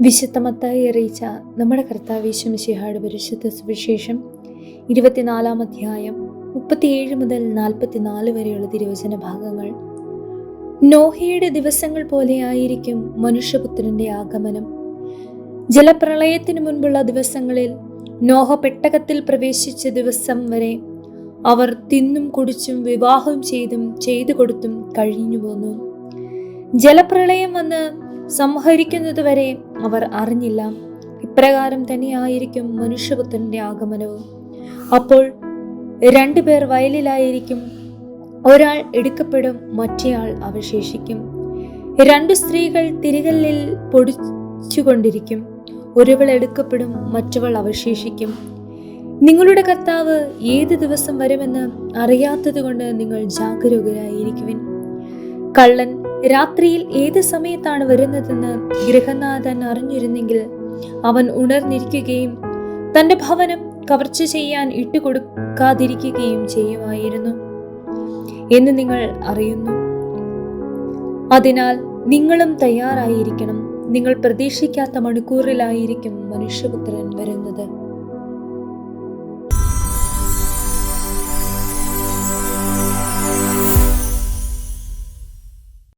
വിശുദ്ധമത്തായി അറിയിച്ച നമ്മുടെ കർത്താവേശുമിശിഹായുടെ പരിശുദ്ധ സുവിശേഷം ഇരുപത്തിനാലാം അധ്യായം മുപ്പത്തിയേഴ് മുതൽ നാൽപ്പത്തിനാല് വരെയുള്ള തിരുവചന ഭാഗങ്ങൾ. നോഹയുടെ ദിവസങ്ങൾ പോലെയായിരിക്കും മനുഷ്യപുത്രന്റെ ആഗമനം. ജലപ്രളയത്തിന് മുൻപുള്ള ദിവസങ്ങളിൽ നോഹ പെട്ടകത്തിൽ പ്രവേശിച്ച ദിവസം വരെ അവർ തിന്നും കുടിച്ചും വിവാഹം ചെയ്തും ചെയ്തു കൊടുത്തും കഴിഞ്ഞു പോന്നു ജലപ്രളയം വന്ന് സംഹരിക്കുന്നതുവരെ അവർ അറിഞ്ഞില്ല. ഇപ്രകാരം തന്നെയായിരിക്കും മനുഷ്യപുത്രന്റെ ആഗമനവും. അപ്പോൾ രണ്ടുപേർ വയലിലായിരിക്കും. ഒരാൾ എടുക്കപ്പെടും മറ്റേയാൾ അവശേഷിക്കും. രണ്ടു സ്ത്രീകൾ തിരികല്ലിൽ പൊടിച്ചുകൊണ്ടിരിക്കും. ഒരുവൾ എടുക്കപ്പെടും മറ്റവൾ അവശേഷിക്കും. നിങ്ങളുടെ കർത്താവ് ഏത് ദിവസം വരുമെന്ന് അറിയാത്തതുകൊണ്ട് നിങ്ങൾ ജാഗരൂകരായിരിക്കുവിൻ. കള്ളൻ രാത്രിയിൽ ഏത് സമയത്താണ് വരുന്നതെന്ന് ഗൃഹനാഥൻ അറിഞ്ഞിരുന്നെങ്കിൽ അവൻ ഉണർന്നിരിക്കുകയും തന്റെ ഭവനം കവർച്ച ചെയ്യാൻ ഇട്ടുകൊടുക്കാതിരിക്കുകയും ചെയ്യുമായിരുന്നു എന്ന് നിങ്ങൾ അറിയുന്നു. അതിനാൽ നിങ്ങളും തയ്യാറായിരിക്കണം. നിങ്ങൾ പ്രതീക്ഷിക്കാത്ത മണിക്കൂറിലായിരിക്കും മനുഷ്യപുത്രൻ വരുന്നത്.